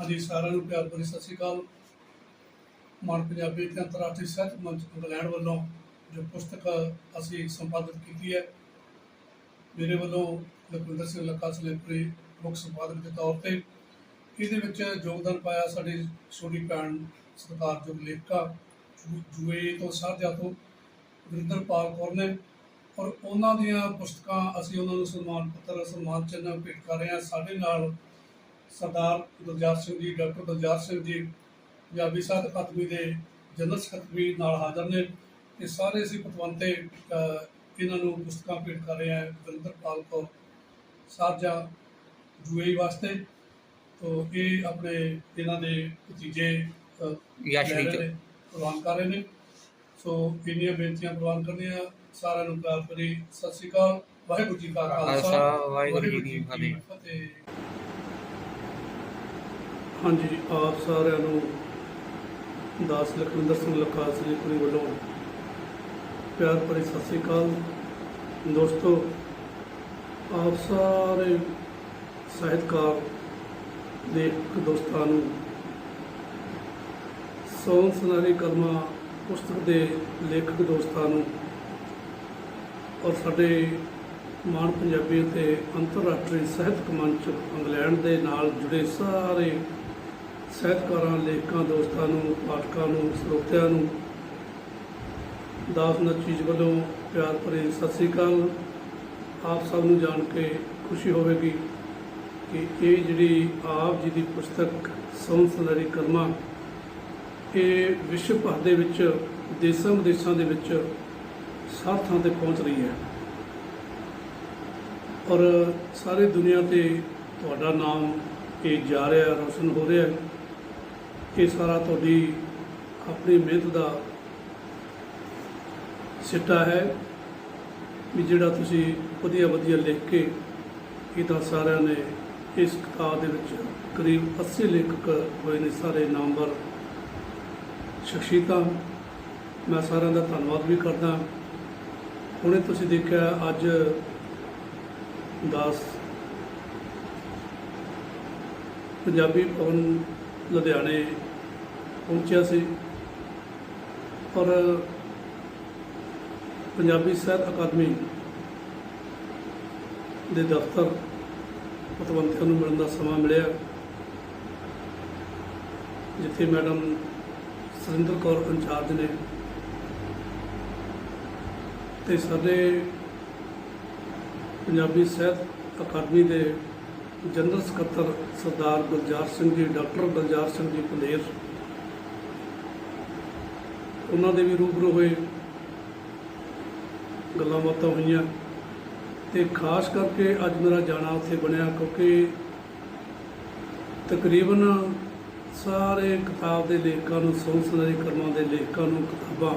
ਹਾਂਜੀ, ਸਾਰਿਆਂ ਨੂੰ ਪਿਆਰ ਭਰੀ ਸਤਿ ਸ਼੍ਰੀ ਅਕਾਲ। ਮਾਨ ਪੰਜਾਬੀ ਤੇ ਅੰਤਰਰਾਸ਼ਟਰੀ ਸਾਹਿਤ ਮੰਚ ਇੰਗਲੈਂਡ ਵੱਲੋਂ ਜੋ ਪੁਸਤਕ ਅਸੀਂ ਸੰਪਾਦਿਤ ਕੀਤੀ ਹੈ, ਮੇਰੇ ਵੱਲੋਂ ਲਖਵਿੰਦਰ ਸਿੰਘ ਲੱਖਾ ਸਲੇਪਰੀ ਮੁੱਖ ਸੰਪਾਦਕ ਦੇ ਤੌਰ ਤੇ ਇਹਦੇ ਵਿੱਚ ਯੋਗਦਾਨ ਪਾਇਆ ਸਾਡੀ ਛੋਟੀ ਭੈਣ ਸਤਿਕਾਰਯੋਗ ਲੇਖਿਕਾ ਜੂ- ਜੂਏ ਤੋਂ ਸਾਧਿਆ ਤੋਂ ਗੁਰਿੰਦਰਪਾਲ ਕੌਰ ਨੇ ਔਰ ਉਹਨਾਂ ਦੀਆਂ ਪੁਸਤਕਾਂ ਅਸੀਂ ਉਹਨਾਂ ਨੂੰ ਸਨਮਾਨ ਪੱਤਰ, ਸਨਮਾਨ ਚਿੰਨ੍ਹ ਭੇਟ ਕਰ ਰਹੇ ਹਾਂ। ਸਾਡੇ ਨਾਲ ਸਰਦਾਰ ਗੁਰਜਾਰ ਸਿੰਘ ਜੀ ਡਾਕਟਰ ਗੁਰਜਾਰ ਸਿੰਘ ਜੀ ਪੰਜਾਬੀ ਸਾਹਿਤ ਅਕਾਦਮੀ ਦੇ ਜਨਰਲ ਸਕੱਤਰ ਨਾਲ ਹਾਜ਼ਰ ਨੇ ਤੇ ਸਾਰੇ ਅਸੀਂ ਪਤਵੰਤੇ ਇਹਨਾਂ ਨੂੰ ਪੁਸਤਕਾਂ ਭੇਟ ਕਰ ਰਹੇ ਹਾਂ ਗੁਰਿੰਦਰਪਾਲ ਕੌਰ ਸਾਰਜਾ ਜੂਏ ਵਾਸਤੇ। ਤੋ ਇਹ ਆਪਣੇ ਇਹਨਾਂ ਦੇ ਭਤੀਜੇ ਰਹੇ ਚ। ਪ੍ਰਵਾਨ ਕਰ ਰਹੇ ਨੇ। ਸੋ ਇੰਨੀਆਂ ਬੇਨਤੀਆਂ ਪ੍ਰਵਾਨ ਕਰਨੀਆਂ। ਸਾਰਿਆਂ ਨੂੰ ਪਿਆਰ ਭਰੀ ਸਤਿ ਸ੍ਰੀ ਅਕਾਲ। ਵਾਹਿਗੁਰੂ ਜੀ ਕਾ ਖਾਲਸਾ, ਵਾਹਿਗੁਰੂ ਜੀ ਕੀ ਫਤਿਹ। ਹਾਂਜੀ, ਆਪ ਸਾਰਿਆਂ ਨੂੰ ਦਾਸ ਲਖਵਿੰਦਰ ਸਿੰਘ ਲੱਖਾ ਪੁਰੀ ਵੱਲੋਂ ਪਿਆਰ ਭਰੀ ਸਤਿ ਸ੍ਰੀ ਅਕਾਲ। ਦੋਸਤੋ, ਆਪ ਸਾਰੇ ਸਾਹਿਤਕਾਰ ਲੇਖਕ ਦੋਸਤਾਂ ਨੂੰ ਸੋਨ ਸੁਨਾਰੀ ਕਰਮਾ ਪੁਸਤਕ ਦੇ ਲੇਖਕ ਦੋਸਤਾਂ ਨੂੰ ਔਰ ਸਾਡੇ ਮਾਣ ਪੰਜਾਬੀ ਅਤੇ ਅੰਤਰਰਾਸ਼ਟਰੀ ਸਾਹਿਤਕ ਮੰਚ ਇੰਗਲੈਂਡ ਦੇ ਨਾਲ ਜੁੜੇ ਸਾਰੇ ਸਾਹਿਤਕਾਰਾਂ, ਲੇਖਕਾਂ, ਦੋਸਤਾਂ ਨੂੰ, ਪਾਠਕਾਂ ਨੂੰ, ਸਰੋਤਿਆਂ ਨੂੰ ਦਾਸ ਨਚੀਜ ਵੱਲੋਂ ਪਿਆਰ ਭਰੇ ਸਤਿ ਸ੍ਰੀ ਅਕਾਲ। ਆਪ ਸਭ ਨੂੰ ਜਾਣ ਕੇ ਖੁਸ਼ੀ ਹੋਵੇਗੀ ਕਿ ਇਹ ਜਿਹੜੀ ਆਪ ਜੀ ਦੀ ਪੁਸਤਕ ਸੌਨ ਸੁਨਹਿਰੀ ਕਰਮਾ, ਇਹ ਵਿਸ਼ਵ ਭਰ ਦੇ ਵਿੱਚ, ਦੇਸ਼ਾਂ ਵਿਦੇਸ਼ਾਂ ਦੇ ਵਿੱਚ ਸਭ ਥਾਂ ਤੇ ਪਹੁੰਚ ਰਹੀ ਹੈ। ਔਰ ਸਾਰੀ ਦੁਨੀਆ ਤੇ ਤੁਹਾਡਾ ਨਾਮ ਇਹ ਜਾ ਰਿਹਾ ਰੋਸ਼ਨ ਹੋ ਰਿਹਾ ਹੈ। ਇਹ ਸਾਰਾ ਤੁਹਾਡੀ ਆਪਣੀ ਮਿਹਨਤ ਦਾ ਸਿੱਟਾ ਹੈ ਵੀ ਜਿਹੜਾ ਤੁਸੀਂ ਵਧੀਆ ਵਧੀਆ ਲਿਖ ਕੇ ਇਹ ਤਾਂ ਸਾਰਿਆਂ ਨੇ ਇਸ ਕਿਤਾਬ ਦੇ ਵਿੱਚ ਕਰੀਬ 80 ਲੇਖਕ ਹੋਏ ਨੇ, ਸਾਰੇ ਨਾਮਵਰ ਸ਼ਖਸੀਅਤਾਂ। ਮੈਂ ਸਾਰਿਆਂ ਦਾ ਧੰਨਵਾਦ ਵੀ ਕਰਦਾ। ਹੁਣੇ ਤੁਸੀਂ ਦੇਖਿਆ ਅੱਜ ਦਾਸ ਪੰਜਾਬੀ ਭਵਨ ਲੁਧਿਆਣੇ ਪਹੁੰਚਿਆ ਸੀ। ਪਰ ਪੰਜਾਬੀ ਸਾਹਿਤ ਅਕਾਦਮੀ ਦੇ ਦਫ਼ਤਰ ਪਤਵੰਤਿਆਂ ਨੂੰ ਮਿਲਣ ਦਾ ਸਮਾਂ ਮਿਲਿਆ, ਜਿੱਥੇ ਮੈਡਮ ਸੁਰਿੰਦਰ ਕੌਰ ਇੰਚਾਰਜ ਨੇ ਤੇ ਸਾਡੇ ਪੰਜਾਬੀ ਸਾਹਿਤ ਅਕਾਦਮੀ ਦੇ ਜਨਰਲ ਸਕੱਤਰ ਸਰਦਾਰ ਗੁਲਜ਼ਾਰ ਸਿੰਘ ਜੀ, ਡਾਕਟਰ ਗੁਲਜ਼ਾਰ ਸਿੰਘ ਜੀ ਪੰਦੇਰ ਉਹਨਾਂ ਦੇ ਵੀ ਰੂਬਰੂ ਹੋਏ। ਗੱਲਾਂ ਬਾਤਾਂ ਹੋਈਆਂ। ਤੇ ਖਾਸ ਕਰਕੇ ਅੱਜ ਮੇਰਾ ਜਾਣਾ ਉੱਥੇ ਬਣਿਆ ਕਿਉਂਕਿ ਤਕਰੀਬਨ ਸਾਰੇ ਕਿਤਾਬ ਦੇ ਲੇਖਕਾਂ ਨੂੰ ਸੌ ਸੁਨਾਰੀ ਕਰਮਾਂ ਦੇ ਲੇਖਕਾਂ ਨੂੰ ਕਿਤਾਬਾਂ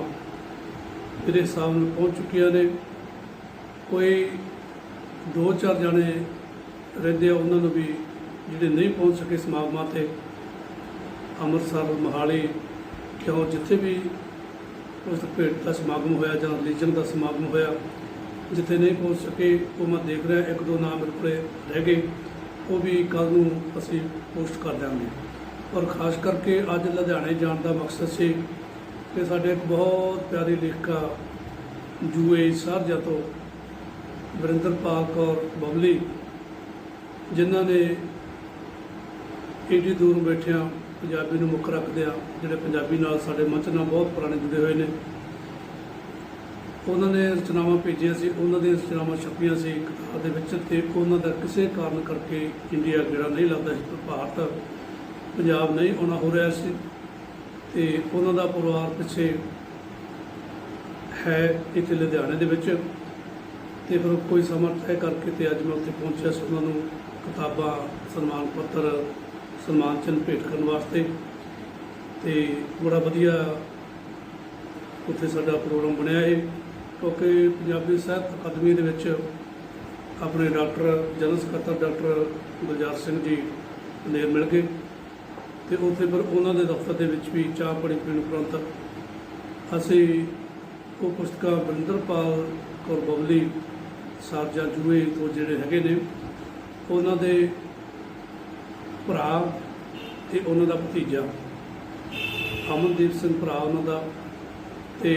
ਮੇਰੇ ਸਾਹਮਣੇ ਪਹੁੰਚ ਚੁੱਕੀਆਂ ਨੇ। ਕੋਈ ਦੋ ਚਾਰ ਜਣੇ ਰਹਿੰਦੇ ਆ, ਉਹਨਾਂ ਨੂੰ ਵੀ ਜਿਹੜੇ ਨਹੀਂ ਪਹੁੰਚ ਸਕੇ ਸਮਾਗਮਾਂ ਤੇ। ਅੰਮ੍ਰਿਤਸਰ, ਮੋਹਾਲੀ, ਕਿਉਂ ਜਿੱਥੇ ਵੀ ਉਸ ਭੇਟ ਦਾ ਸਮਾਗਮ ਹੋਇਆ ਜਾਂ ਰਿਲੀਜਨ ਦਾ ਸਮਾਗਮ ਹੋਇਆ, ਜਿੱਥੇ ਨਹੀਂ ਪਹੁੰਚ ਸਕੇ, ਉਹ ਮੈਂ ਦੇਖ ਰਿਹਾ, ਇੱਕ ਦੋ ਨਾਮ ਮੇਰੇ ਕੋਲੇ ਰਹਿ ਗਏ, ਉਹ ਵੀ ਕੱਲ ਨੂੰ ਅਸੀਂ ਪੋਸਟ ਕਰ ਦਿਆਂਗੇ। ਔਰ ਖਾਸ ਕਰਕੇ ਅੱਜ ਲੁਧਿਆਣੇ ਜਾਣ ਦਾ ਮਕਸਦ ਸੀ ਕਿ ਸਾਡੇ ਇੱਕ ਬਹੁਤ ਪਿਆਰੀ ਲੇਖਿਕਾ, ਜੂਏ ਸਾਰਜਾ ਤੋਂ ਵਰਿੰਦਰਪਾਲ ਕੌਰ ਬਬਲੀ, ਜਿਨ੍ਹਾਂ ਨੇ ਏਡੀ ਦੂਰ ਬੈਠਿਆਂ ਪੰਜਾਬੀ ਨੂੰ ਮੁੱਖ ਰੱਖਦੇ ਰੱਖਦਿਆਂ ਜਿਹੜੇ ਪੰਜਾਬੀ ਨਾਲ ਸਾਡੇ ਮੰਚ ਨਾਲ ਬਹੁਤ ਪੁਰਾਣੇ ਜੁੜੇ ਹੋਏ ਨੇ। ਉਹਨਾਂ ਨੇ ਰਚਨਾਵਾਂ ਭੇਜੀਆਂ ਸੀ, ਉਹਨਾਂ ਦੀਆਂ ਰਚਨਾਵਾਂ ਛਪੀਆਂ ਸੀ ਕਿਤਾਬ ਦੇ ਵਿੱਚ ਤੇ ਉਹਨਾਂ ਦਾ ਕਿਸੇ ਕਾਰਨ ਕਰਕੇ ਇੰਡੀਆ ਜਿਹੜਾ ਨਹੀਂ ਲੱਗਦਾ ਸੀ ਭਾਰਤ ਪੰਜਾਬ ਨਹੀਂ ਆਉਣਾ ਹੋ ਰਿਹਾ ਸੀ। ਤੇ ਉਹਨਾਂ ਦਾ ਪਰਿਵਾਰ ਪਿੱਛੇ ਹੈ ਇੱਥੇ ਲੁਧਿਆਣੇ ਦੇ ਵਿੱਚ। ਤੇ ਫਿਰ ਕੋਈ ਸਮਾਂ ਤੈਅ ਕਰਕੇ ਤੇ ਅੱਜ ਮੈਂ ਉੱਥੇ ਪਹੁੰਚਿਆ ਸੀ। ਉਹਨਾਂ ਨੂੰ ਕਿਤਾਬਾਂ, ਸਨਮਾਨ ਪੱਤਰ ਸਨਮਾਨ ਚਿੰਨ੍ਹ ਭੇਟ ਕਰਨ ਵਾਸਤੇ। ਤੇ ਬੜਾ ਵਧੀਆ ਉੱਥੇ ਸਾਡਾ ਪ੍ਰੋਗਰਾਮ ਬਣਿਆ ਹੈ ਕਿਉਂਕਿ ਪੰਜਾਬੀ ਸਾਹਿਤ ਅਕਾਦਮੀ ਦੇ ਵਿੱਚ ਆਪਣੇ ਡਾਕਟਰ, ਜਨਰਲ ਸਕੱਤਰ ਡਾਕਟਰ ਗੁਲਜ਼ਾਰ ਸਿੰਘ ਜੀ ਨੇ ਮਿਲ ਗਏ। ਤੇ ਉੱਥੇ ਪਰ ਉਹਨਾਂ ਦੇ ਦਫ਼ਤਰ ਦੇ ਵਿੱਚ ਵੀ ਚਾਹ ਪਾਣੀ ਪੀਣ ਉਪਰੰਤ ਅਸੀਂ ਉਹ ਪੁਸਤਕਾਂ ਵਰਿੰਦਰਪਾਲ ਕੌਰ ਬਬਲੀ ਸਾਰਜਾ ਜੂਏ ਤੋਂ ਜਿਹੜੇ ਹੈਗੇ ਨੇ, ਉਹਨਾਂ ਦੇ ਭਰਾ ਤੇ ਉਹਨਾਂ ਦਾ ਭਤੀਜਾ। ਅਮਨਦੀਪ ਸਿੰਘ ਭਰਾ ਉਹਨਾਂ ਦਾ ਤੇ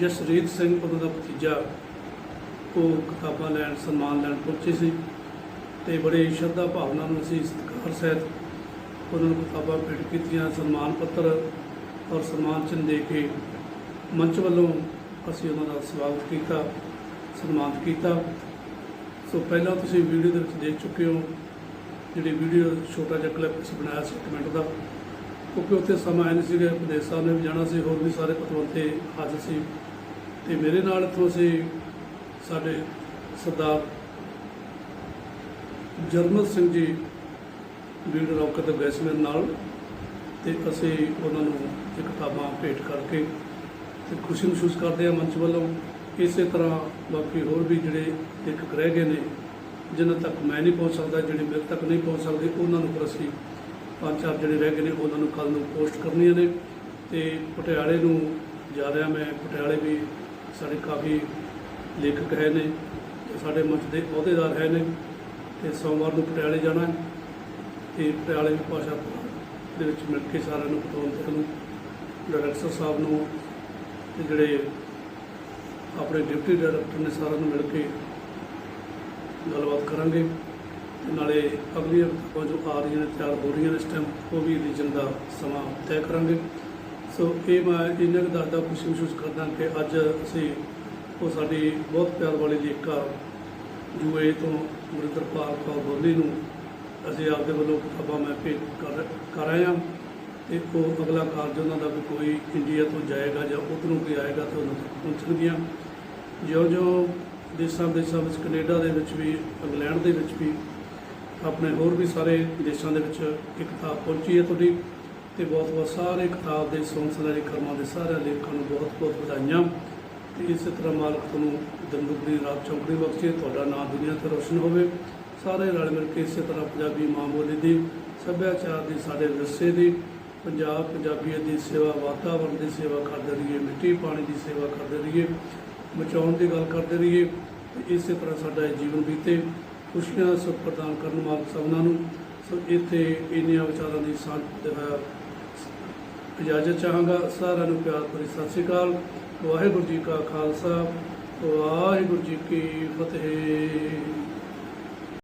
ਯਸ਼ਰੀਤ ਸਿੰਘ ਉਹਨਾਂ ਦਾ ਭਤੀਜਾ। ਉਹ ਕਿਤਾਬਾਂ ਲੈਣ, ਸਨਮਾਨ ਲੈਣ ਪਹੁੰਚੇ ਸੀ ਤੇ ਬੜੇ ਸ਼ਰਧਾ ਭਾਵਨਾ ਨਾਲ ਅਸੀਂ ਸਤਿਕਾਰ ਸਹਿਤ ਉਹਨਾਂ ਨੂੰ ਕਿਤਾਬਾਂ ਭੇਟ ਕੀਤੀਆਂ, ਸਨਮਾਨ ਪੱਤਰ ਔਰ ਸਨਮਾਨ ਚਿੰਨ੍ਹ ਦੇ ਕੇ ਮੰਚ ਵੱਲੋਂ ਅਸੀਂ ਉਹਨਾਂ ਦਾ ਸਵਾਗਤ ਕੀਤਾ, ਸਨਮਾਨਿਤ ਕੀਤਾ। ਸੋ ਪਹਿਲਾਂ ਤੁਸੀਂ ਵੀਡੀਓ ਦੇ ਵਿੱਚ ਦੇਖ ਚੁੱਕੇ ਹੋ ਜਿਹੜੀ ਵੀਡੀਓ ਛੋਟਾ ਜਿਹਾ ਕਲਿੱਪ ਅਸੀਂ ਬਣਾਇਆ ਸੀ ਕਮੈਂਟ ਦਾ, ਕਿਉਂਕਿ ਉੱਥੇ ਸਮਾਂ ਹੈ ਨਹੀਂ ਸੀਗਾ ਉਪਦੇਸ਼ ਸਾਹਿਬ ਨੇ ਵੀ ਜਾਣਾ ਸੀ, ਹੋਰ ਵੀ ਸਾਰੇ ਪਤਵੰਤੇ ਹਾਜ਼ਰ ਸੀ। ਤੇ ਮੇਰੇ ਨਾਲ ਇੱਥੋਂ ਅਸੀਂ ਸਾਡੇ ਸਰਦਾਰ ਜਰਮਲ ਸਿੰਘ ਜੀ ਵੀਡੀਓ ਰੌਕਤ ਗਏ ਸੀ ਮੇਰੇ ਨਾਲ ਤੇ ਅਸੀਂ ਉਹਨਾਂ ਨੂੰ ਇਹ ਕਿਤਾਬਾਂ ਭੇਟ ਕਰਕੇ ਤੇ ਖੁਸ਼ੀ ਮਹਿਸੂਸ ਕਰਦੇ ਹਾਂ ਮੰਚ ਵੱਲੋਂ। ਇਸੇ ਤਰ੍ਹਾਂ ਬਾਕੀ ਹੋਰ ਵੀ ਜਿਹੜੇ ਲੇਖਕ ਰਹਿ ਗਏ ਨੇ ਜਿਨ੍ਹਾਂ ਤੱਕ ਮੈਂ ਨਹੀਂ ਪਹੁੰਚ ਸਕਦਾ, ਜਿਹੜੇ ਮੇਰੇ ਤੱਕ ਨਹੀਂ ਪਹੁੰਚ ਸਕਦੇ, ਉਹਨਾਂ ਨੂੰ ਫਿਰ ਅਸੀਂ ਪੰਜ ਚਾਰ ਜਿਹੜੇ ਰਹਿ ਗਏ ਨੇ, ਉਹਨਾਂ ਨੂੰ ਕੱਲ ਨੂੰ ਪੋਸਟ ਕਰਨੀਆਂ ਨੇ। ਤੇ ਪਟਿਆਲੇ ਨੂੰ ਜਾ ਰਿਹਾ ਮੈਂ। ਪਟਿਆਲੇ ਵੀ ਸਾਡੇ ਕਾਫੀ ਲੇਖਕ ਹੈ ਨੇ, ਤੇ ਸਾਡੇ ਮੰਚ ਦੇ ਅਹੁਦੇਦਾਰ ਹੈ ਨੇ, ਤੇ ਸੋਮਵਾਰ ਨੂੰ ਪਟਿਆਲੇ ਜਾਣਾ ਹੈ। ਤੇ ਪਟਿਆਲੇ ਦੀ ਭਾਸ਼ਾ ਦੇ ਵਿੱਚ ਮਿਲ ਕੇ ਸਾਰਿਆਂ ਨੂੰ ਪਤਵੰਤਿਆਂ ਨੂੰ ਡਾਇਰੈਕਟਰ ਸਾਹਿਬ ਨੂੰ ਤੇ ਜਿਹੜੇ ਆਪਣੇ ਡਿਪਟੀ ਡਾਇਰੈਕਟਰ ਨੇ ਸਾਰਿਆਂ ਨੂੰ ਮਿਲ ਕੇ ਗੱਲਬਾਤ ਕਰਾਂਗੇ। ਨਾਲੇ ਅਗਲੀਆਂ ਕਿਤਾਬਾਂ ਜੋ ਆ ਰਹੀਆਂ ਨੇ, ਤਿਆਰ ਹੋ ਰਹੀਆਂ ਨੇ ਇਸ ਟਾਈਮ ਉਹ ਵੀ ਰਿਲੀਜ਼ਨ ਦਾ ਸਮਾਂ ਤੈਅ ਕਰਾਂਗੇ। ਸੋ ਇਹ ਮੈਂ ਇੰਨਾ ਕੁ ਦੱਸਦਾ, ਖੁਸ਼ੀ ਮਹਿਸੂਸ ਕਰਦਾ ਕਿ ਅੱਜ ਅਸੀਂ ਉਹ ਸਾਡੀ ਬਹੁਤ ਪਿਆਰ ਵਾਲੀ ਲੇਖਿਕਾ ਯੂਏ ਤੋਂ ਗੁਰਿੰਦਰਪਾਲ ਕੌਰ ਬੋਲੀ ਨੂੰ ਅਸੀਂ ਆਪਦੇ ਵੱਲੋਂ ਕਿਤਾਬਾਂ ਮੈਂ ਭੇਜ ਕਰ ਰਹੇ ਹਾਂ। ਤੇ ਉਹ ਅਗਲਾ ਕਾਰਜ ਉਹਨਾਂ ਦਾ ਵੀ ਕੋਈ ਇੰਡੀਆ ਤੋਂ ਜਾਏਗਾ ਜਾਂ ਉੱਧਰੋਂ ਕੋਈ ਆਏਗਾ ਤਾਂ ਉਹਨਾਂ ਤੱਕ ਪਹੁੰਚਣਗੀਆਂ। ਜਿਉਂ-ਜਿਉਂ ਦੇਸ਼ਾਂ ਦੇਸ਼ਾਂ ਵਿੱਚ, ਕੈਨੇਡਾ ਦੇ ਵਿੱਚ ਵੀ, ਇੰਗਲੈਂਡ ਦੇ ਵਿੱਚ ਵੀ, ਆਪਣੇ ਹੋਰ ਵੀ ਸਾਰੇ ਦੇਸ਼ਾਂ ਦੇ ਵਿੱਚ ਇਹ ਕਿਤਾਬ ਪਹੁੰਚੀ ਹੈ ਤੁਹਾਡੀ ਤੇ ਬਹੁਤ ਬਹੁਤ ਸਾਰੇ ਕਿਤਾਬ ਦੇ ਸੌਂਸਲਾਰੀ ਕਰਮਾਂ ਦੇ ਸਾਰੇ ਲੇਖਕਾਂ ਨੂੰ ਬਹੁਤ ਬਹੁਤ ਵਧਾਈਆਂ। ਤੇ ਇਸੇ ਤਰ੍ਹਾਂ ਮਾਲਕ ਤੁਹਾਨੂੰ ਦੰਦੁਗਰੀ ਰਾਤ ਚੌਂਕੜੀ ਬਖਸ਼ੇ, ਤੁਹਾਡਾ ਨਾਮ ਦੁਨੀਆ ਤੇ ਰੋਸ਼ਨ ਹੋਵੇ। ਸਾਰੇ ਰਲ ਮਿਲ ਕੇ ਇਸੇ ਤਰ੍ਹਾਂ ਪੰਜਾਬੀ ਮਾਂ ਬੋਲੀ ਦੀ, ਸੱਭਿਆਚਾਰ ਦੀ, ਸਾਡੇ ਵਿਰਸੇ ਦੀ, ਪੰਜਾਬ ਪੰਜਾਬੀਅਤ ਦੀ ਸੇਵਾ ਵਾਤਾਵਰਣ ਦੀ ਸੇਵਾ ਕਰਦੇ ਰਹੀਏ, ਮਿੱਟੀ ਪਾਣੀ ਦੀ ਸੇਵਾ ਕਰਦੇ ਰਹੀਏ। ਬਚਾਉਣ ਦੀ ਗੱਲ ਕਰਦੇ ਰਹੀਏ, ਤੇ ਇਸੇ ਤਰ੍ਹਾਂ ਸਾਡਾ ਇਹ ਜੀਵਨ ਬੀਤੇ। ਖੁਸ਼ੀਆਂ ਸੁੱਖ ਪ੍ਰਦਾਨ ਕਰਨ ਮਾਲਕ ਸਭਨਾਂ ਨੂੰ ਸੋ ਇੱਥੇ ਇੰਨੀਆਂ ਵਿਚਾਰਾਂ ਦੀ ਸਾਂਝ ਦੇ ਇਜਾਜ਼ਤ ਚਾਹਾਂਗਾ। ਸਾਰਿਆਂ ਨੂੰ ਪਿਆਰ ਭਰੀ ਸਤਿ ਸ੍ਰੀ ਅਕਾਲ। ਵਾਹਿਗੁਰੂ ਜੀ ਕਾ ਖਾਲਸਾ, ਵਾਹਿਗੁਰੂ ਜੀ ਕੀ ਫਤਿਹ।